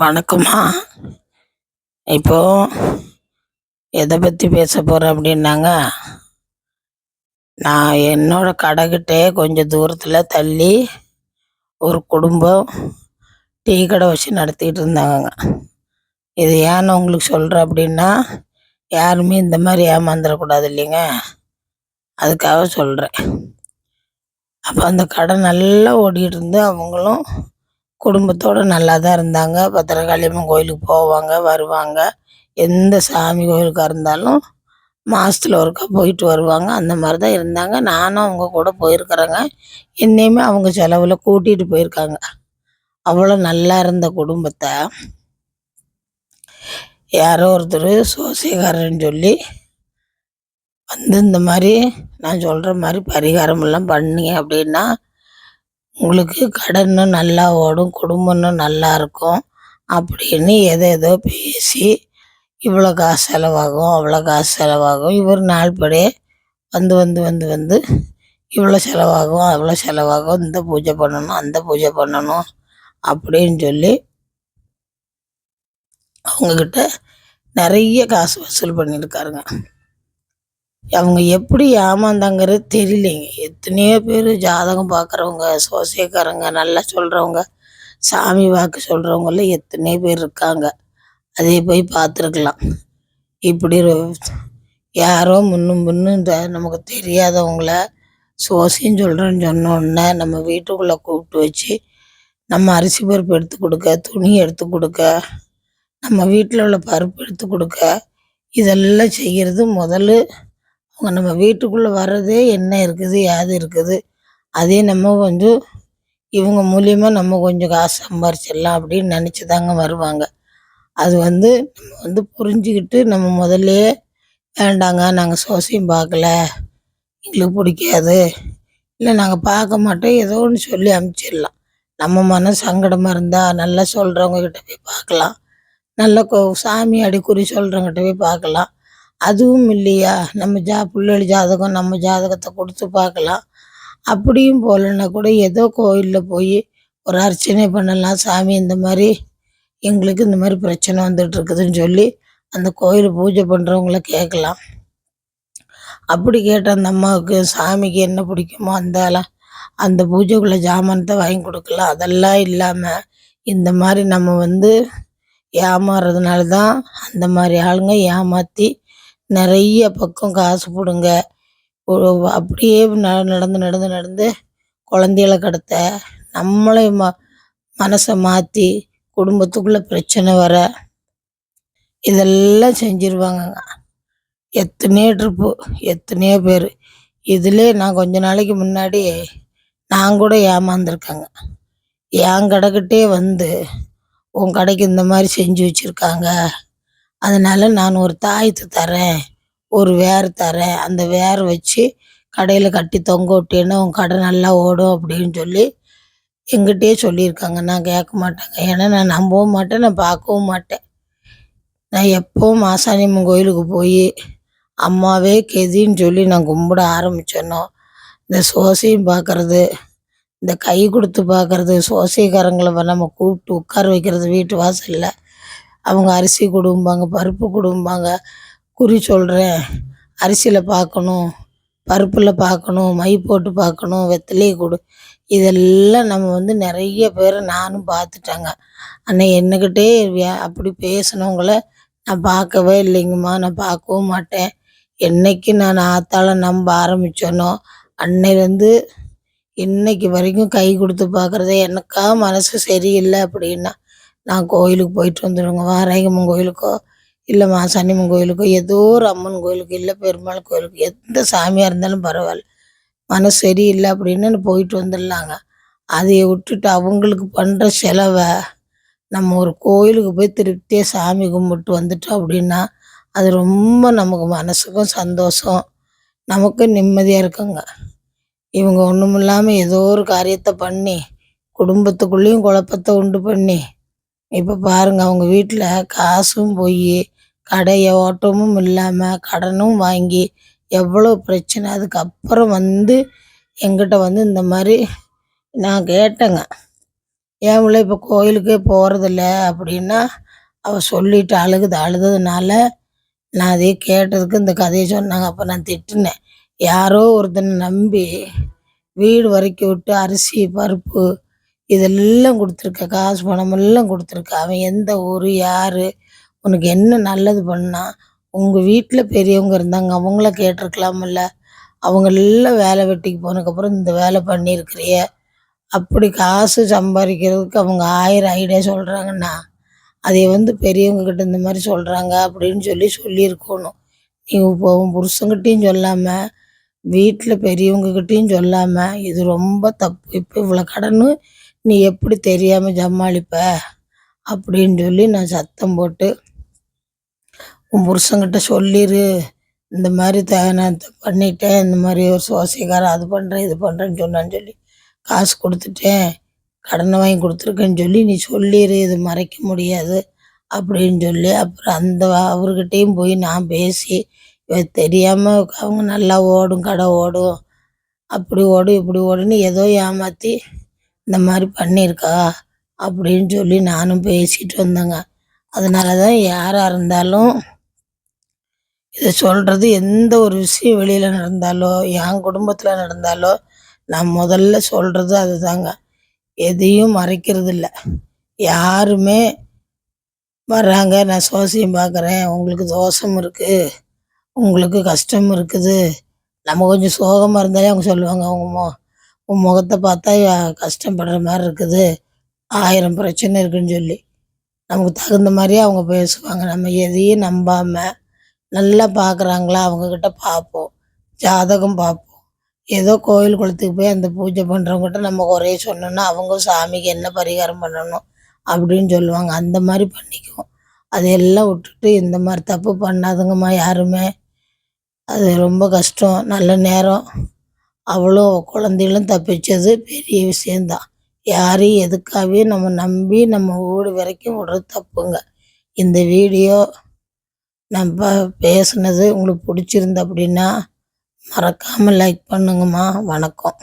வணக்கம்மா. இப்போ எதை பற்றி பேச போகிறேன் அப்படின்னாங்க? நான் என்னோடய கடைக்கிட்டே கொஞ்சம் தூரத்தில் தள்ளி ஒரு குடும்பம் டீ கடை வச்சு நடத்திக்கிட்டு இருந்தாங்க இது ஏன்னு உங்களுக்கு சொல்கிறேன் அப்படின்னா யாருமே இந்த மாதிரி ஏமாந்துடக்கூடாது இல்லைங்க. அதுக்காக சொல்கிறேன் அப்போ அந்த கடை நல்லா ஓடிட்டு இருந்து அவங்களும் குடும்பத்தோடு நல்லா தான் இருந்தாங்க. பத்திரகாளியம்மன் கோயிலுக்கு போவாங்க வருவாங்க. எந்த சாமி கோயிலுக்காக இருந்தாலும் மாதத்துல ஒருக்கா போயிட்டு வருவாங்க. அந்த மாதிரி தான் இருந்தாங்க. நானும் அவங்க கூட போயிருக்கிறேங்க. என்னையுமே அவங்க செலவில் கூட்டிகிட்டு போயிருக்காங்க. அவ்வளோ நல்லா இருந்த குடும்பத்தை யாரோ ஒருத்தர் சோசியக்காரன்னு சொல்லி வந்து இந்த மாதிரி நான் சொல்கிற மாதிரி பரிகாரமெல்லாம் பண்ணி அப்படின்னா உங்களுக்கு கடன் நல்லா ஓடும் குடும்பமும் நல்லா இருக்கும் அப்படின்னு எதை ஏதோ பேசி இவ்வளோ காசு செலவாகும் அவ்வளோ காசு செலவாகும். இவர் நாள்படியே வந்து வந்து வந்து வந்து இவ்வளோ செலவாகும் அவ்வளோ செலவாகும் இந்த பூஜை பண்ணணும் அந்த பூஜை பண்ணணும் அப்படின்னு சொல்லி அவங்கக்கிட்ட நிறைய காசு வசூல் பண்ணியிருக்காருங்க. அவங்க எப்படி ஏமாந்தாங்கிறது தெரியலைங்க. எத்தனையோ பேர் ஜாதகம் பார்க்குறவங்க சோசியக்காரங்க நல்லா சொல்கிறவங்க சாமி வாக்கு சொல்கிறவங்களாம் எத்தனையோ பேர் இருக்காங்க. அதே போய் பார்த்துருக்கலாம் இப்படி யாரோ முன்னும் முன்னும் இந்த நமக்கு தெரியாதவங்கள சோசியம் சொல்கிறேன்னு சொன்னோன்னே நம்ம வீட்டுக்குள்ளே கூப்பிட்டு வச்சு நம்ம அரிசி பருப்பு எடுத்து கொடுக்க துணி எடுத்து கொடுக்க நம்ம வீட்டில் உள்ள பருப்பு எடுத்து கொடுக்க இதெல்லாம் செய்கிறது முதல்ல நம்ம வீட்டுக்குள்ளே வர்றதே என்ன இருக்குது யாது இருக்குது அதே நம்ம கொஞ்சம் இவங்க மூலியமாக நம்ம கொஞ்சம் காசு சம்பாரிச்சிடலாம் அப்படின்னு நினச்சி தாங்க வருவாங்க. அது வந்து நம்ம வந்து புரிஞ்சுக்கிட்டு நம்ம முதல்லையே வேண்டாங்க நாங்கள் சோசியம் பார்க்கல எங்களுக்கு பிடிக்காது. இல்லை நாங்கள் பார்க்க மாட்டோம் ஏதோ ஒன்று சொல்லி அமுச்சிடலாம். நம்ம மன சங்கடமாக இருந்தால் நல்லா சொல்கிறவங்க கிட்ட போய் பார்க்கலாம். நல்ல கோ சாமி அடிக்குறி சொல்கிறவங்ககிட்ட போய் பார்க்கலாம். அதுவும் இல்லையா? நம்ம ஜா பிள்ளைகள் ஜாதகம் நம்ம ஜாதகத்தை கொடுத்து பார்க்கலாம். அப்படியும் போகலன்னா கூட ஏதோ கோயிலில் போய் ஒரு அர்ச்சனை பண்ணலாம். சாமி இந்த மாதிரி எங்களுக்கு இந்த மாதிரி பிரச்சனை வந்துட்டு இருக்குதுன்னு சொல்லி அந்த கோயில் பூஜை பண்ணுறவங்கள கேட்கலாம். அப்படி கேட்ட அந்த அம்மாவுக்கு சாமிக்கு என்ன பிடிக்குமோ அந்த அந்த பூஜைக்குள்ளே ஜாமானத்தை வாங்கி கொடுக்கலாம். அதெல்லாம் இல்லாமல் இந்த மாதிரி நம்ம வந்து ஏமாறுறதுனால தான் அந்த மாதிரி ஆளுங்க ஏமாற்றி நிறைய பக்கம் காசு பிடுங்க அப்படியே ந- நடந்து நடந்து நடந்து குழந்தைகளை கடத்த நம்மளே ம மனசை மாற்றி குடும்பத்துக்குள்ளே பிரச்சனை வர இதெல்லாம் செஞ்சிருவாங்கங்க. எத்தனையோ ட்ரிப்பு எத்தனையோ பேர். இதிலே நான் கொஞ்ச நாளைக்கு முன்னாடி நான் கூட ஏமாந்துருக்கேங்க. என் கடைக்கிட்டே வந்து உன் கடைக்கு இந்த மாதிரி செஞ்சு வச்சுருக்காங்க. அதனால் நான் ஒரு தாயத்து தரேன் ஒரு வேர் தரேன். அந்த வேர் வச்சு கடையில் கட்டி தொங்க விட்டேன்னா உன் கடை நல்லா ஓடும் அப்படின்னு சொல்லி எங்கிட்டயே சொல்லியிருக்காங்க. நான் கேட்க மாட்டேங்க. ஏன்னா நான் நம்பவும் மாட்டேன் நான் பார்க்கவும் மாட்டேன். நான் எப்போவும் மாசாணியம்மன் கோயிலுக்கு போய் அம்மாவே கெதின்னு சொல்லி நான் கும்பிட ஆரம்பிச்சேனோ இந்த சோசையும் பார்க்கறது இந்த கை கொடுத்து பார்க்கறது சோசியக்காரங்களை நம்ம கூப்பிட்டு உட்கார வைக்கிறது வீட்டு வாசலில் அவங்க அரிசி கொடும்பாங்க பருப்பு கொடும்பாங்க. குறி சொல்கிறேன் அரிசியில் பார்க்கணும் பருப்பில் பார்க்கணும் மை போட்டு பார்க்கணும் வெத்தலையை கொடு. இதெல்லாம் நம்ம வந்து நிறைய பேரை நானும் பார்த்துட்டாங்க. ஆனால் என்னக்கிட்டே அப்படி பேசினவங்கள நான் பார்க்கவே இல்லைங்கம்மா. நான் பார்க்கவும் மாட்டேன். என்னைக்கு நான் ஆத்தால நம்ப ஆரம்பித்தேனோ அன்னையிலேருந்து இன்னைக்கு வரைக்கும் கை கொடுத்து பார்க்குறதே எனக்கா மனசு சரியில்லை அப்படின்னா நான் கோயிலுக்கு போயிட்டு வந்துடுவேங்க. வாராயம்மன் கோயிலுக்கோ இல்லை மாசாணியம்மன் கோயிலுக்கோ ஏதோ ஒரு அம்மன் கோயிலுக்கு இல்லை பெருமாள் கோயிலுக்கு எந்த சாமியாக இருந்தாலும் பரவாயில்ல. மனசு சரியில்லை அப்படின்னு போயிட்டு வந்துடலாங்க. அதையை விட்டுட்டு அவங்களுக்கு பண்ணுற செலவை நம்ம ஒரு கோயிலுக்கு போய் திருப்தியாக சாமி கும்பிட்டு வந்துட்டோம் அப்படின்னா அது ரொம்ப நமக்கு மனசுக்கும் சந்தோஷம். நமக்கும் நிம்மதியாக இருக்குங்க. இவங்க ஒன்றும் இல்லாமல் ஏதோ ஒரு காரியத்தை பண்ணி குடும்பத்துக்குள்ளேயும் குழப்பத்தை உண்டு பண்ணி இப்போ பாருங்க அவங்க வீட்டில் காசும் போய் கடையை ஓட்டமும் இல்லாமல் கடனும் வாங்கி எவ்வளோ பிரச்சனை. அதுக்கப்புறம் வந்து எங்கிட்ட வந்து இந்த மாதிரி நான் கேட்டேங்க. ஏன் இப்போ கோயிலுக்கே போகிறதில்ல அப்படின்னா அவள் சொல்லிட்டு அழுகுது. அழுததுனால நான் அதே கேட்டதுக்கு இந்த கதையை சொன்னாங்க. அப்போ நான் திட்டினேன். யாரோ ஒருத்தனை நம்பி வீடு வரைக்கும் விட்டு அரிசி பருப்பு இதெல்லாம் கொடுத்துருக்க காசு பணமெல்லாம் கொடுத்துருக்க. அவன் எந்த ஊர் யார் உனக்கு என்ன நல்லது பண்ணா உங்கள் வீட்டில் பெரியவங்க இருந்தாங்க அவங்கள கேட்டிருக்கலாமில்ல அவங்க எல்லாம் வேலை வெட்டிக்கு போனதுக்கப்புறம் இந்த வேலை பண்ணியிருக்கிறிய. அப்படி காசு சம்பாதிக்கிறதுக்கு அவங்க ஆயிரம் ஐடியா சொல்கிறாங்கன்னா அதை வந்து பெரியவங்க கிட்ட இந்த மாதிரி சொல்கிறாங்க அப்படின்னு சொல்லி சொல்லியிருக்கணும். நீ இப்போ உன் புருஷங்கிட்டையும் சொல்லாமல் வீட்டில் பெரியவங்கக்கிட்டையும் சொல்லாமல் இது ரொம்ப தப்பு. இப்போ இவ்வளோ கடன்னு நீ எப்படி தெரியாமல் சமாளிப்ப? அப்படின்னு சொல்லி நான் சத்தம் போட்டு உன் புருஷங்கிட்ட சொல்லிடு இந்த மாதிரி த நான் பண்ணிட்டேன். இந்த மாதிரி ஒரு சோசியக்காரன் அது பண்ணுறேன் இது பண்ணுறேன்னு சொன்னான்னு சொல்லி காசு கொடுத்துட்டேன். கடனை வாங்கி கொடுத்துருக்கேன்னு சொல்லி நீ சொல்லிடு இது மறைக்க முடியாது. அப்படின்னு சொல்லி அப்புறம் அந்த அவர்கிட்டையும் போய் நான் பேசி தெரியாமல் அவங்க நல்லா ஓடும் கடை ஓடும். அப்படி ஓடும் இப்படி ஓடுன்னு ஏதோ ஏமாற்றி இந்த மாதிரி பண்ணியிருக்கா அப்படின்னு சொல்லி நானும் பேசிட்டு வந்தேங்க. அதனால தான் யாராக இருந்தாலும் இதை சொல்கிறது எந்த ஒரு விஷயம் வெளியில் நடந்தாலோ என் குடும்பத்தில் நடந்தாலோ நான் முதல்ல சொல்கிறது அதுதாங்க. எதையும் மறைக்கிறது இல்லை யாருமே வர்றாங்க நான் சோசியம் பார்க்குறேன் உங்களுக்கு தோஷம் இருக்குது உங்களுக்கு கஷ்டம் இருக்குது நம்ம கொஞ்சம் சோகமாக இருந்தாலே அவங்க சொல்லுவாங்க அவங்க உன் முகத்தை பார்த்தா கஷ்டப்படுற மாதிரி இருக்குது. ஆயிரம் பிரச்சனை இருக்குன்னு சொல்லி. நமக்கு தகுந்த மாதிரியே அவங்க பேசுவாங்க. நம்ம எதையும் நம்பாமல் நல்லா பார்க்குறாங்களா அவங்கக்கிட்ட பார்ப்போம் ஜாதகம் பார்ப்போம் ஏதோ கோயில் குளத்துக்கு போய் அந்த பூஜை பண்ணுறவங்ககிட்ட நம்ம குறைய சொன்னோன்னா அவங்க சாமிக்கு என்ன பரிகாரம் பண்ணணும் அப்படின்னு சொல்லுவாங்க. அந்த மாதிரி பண்ணிக்குவோம். அதையெல்லாம் விட்டுட்டு இந்த மாதிரி தப்பு பண்ணாதுங்கம்மா யாருமே. அது ரொம்ப கஷ்டம். நல்ல நேரம். அவ்வளோ குழந்தைகளும் தப்பிச்சது பெரிய விஷயந்தான் யாரையும் எதுக்காகவே நம்ம நம்பி நம்ம வீடு வரைக்கும் விடுறது தப்புங்க. இந்த வீடியோ நம்ம பேசுனது உங்களுக்கு பிடிச்சிருந்த அப்படின்னா மறக்காமல் லைக் பண்ணுங்கம்மா. வணக்கம்.